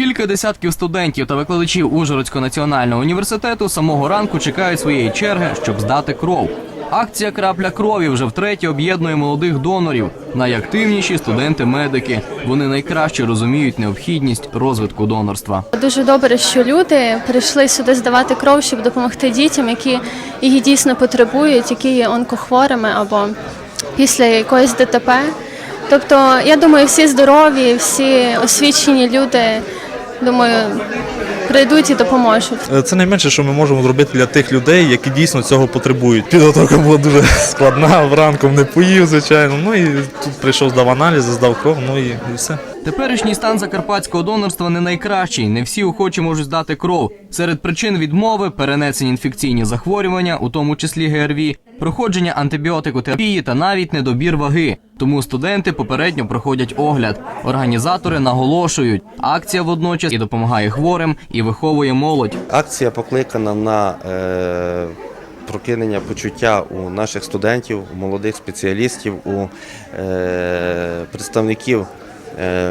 Кілька десятків студентів та викладачів Ужгородського національного університету самого ранку чекають своєї черги, щоб здати кров. Акція крапля крові вже втретє об'єднує молодих донорів. Найактивніші студенти-медики. Вони найкраще розуміють необхідність розвитку донорства. Дуже добре, що люди прийшли сюди здавати кров, щоб допомогти дітям, які її дійсно потребують, які є онкохворими або після якоїсь ДТП. Тобто, я думаю, всі здорові, всі освічені люди, думаю, прийдуть і допоможуть. Е, Це найменше, що ми можемо зробити для тих людей, які дійсно цього потребують. Підготовка була дуже складна, вранку не поїв, звичайно. Ну і тут прийшов, здав аналізи, здав кров, ну і, і все. Теперішній стан закарпатського донорства не найкращий. Не всі охочі можуть здати кров. Серед причин відмови перенесені інфекційні захворювання, у тому числі ГРВІ, проходження антибіотикотерапії та навіть недобір ваги. Тому студенти попередньо проходять огляд. Організатори наголошують, акція водночас і допомагає хворим, і виховує молодь. Акція покликана на е, прокинення почуття у наших студентів, у молодих спеціалістів, у е, представників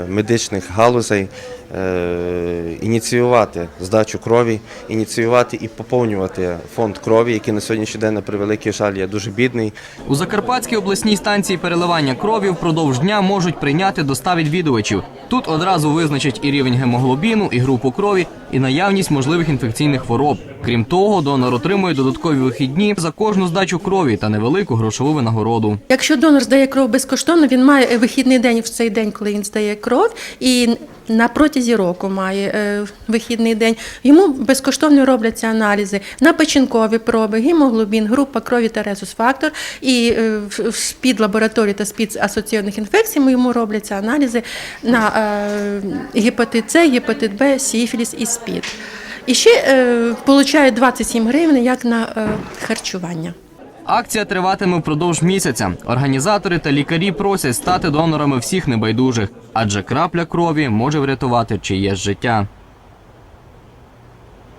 медичних галузей. е, Ініціювати здачу крові, ініціювати і поповнювати фонд крові, який на сьогоднішній день, на превеликий жаль, є дуже бідний. У Закарпатській обласній станції переливання крові впродовж дня можуть прийняти до 100 відвідувачів. Тут одразу визначать і рівень гемоглобіну, і групу крові, і наявність можливих інфекційних хвороб. Крім того, донор отримує додаткові вихідні за кожну здачу крові та невелику грошову винагороду. Якщо донор здає кров безкоштовно, він має вихідний день в цей день, коли він здає кров, і на протязі року має е, вихідний день. Йому безкоштовно робляться аналізи на печінкові проби, гемоглобін, група крові та резус-фактор. І е, в СПІД лабораторії та СПІД асоційованих інфекцій йому робляться аналізи на е, гепатит С, гепатит Б, сіфіліс і СПІД. І ще получає 27 гривень як на харчування. Акція триватиме впродовж місяця. Організатори та лікарі просять стати донорами всіх небайдужих, адже крапля крові може врятувати чиєсь життя.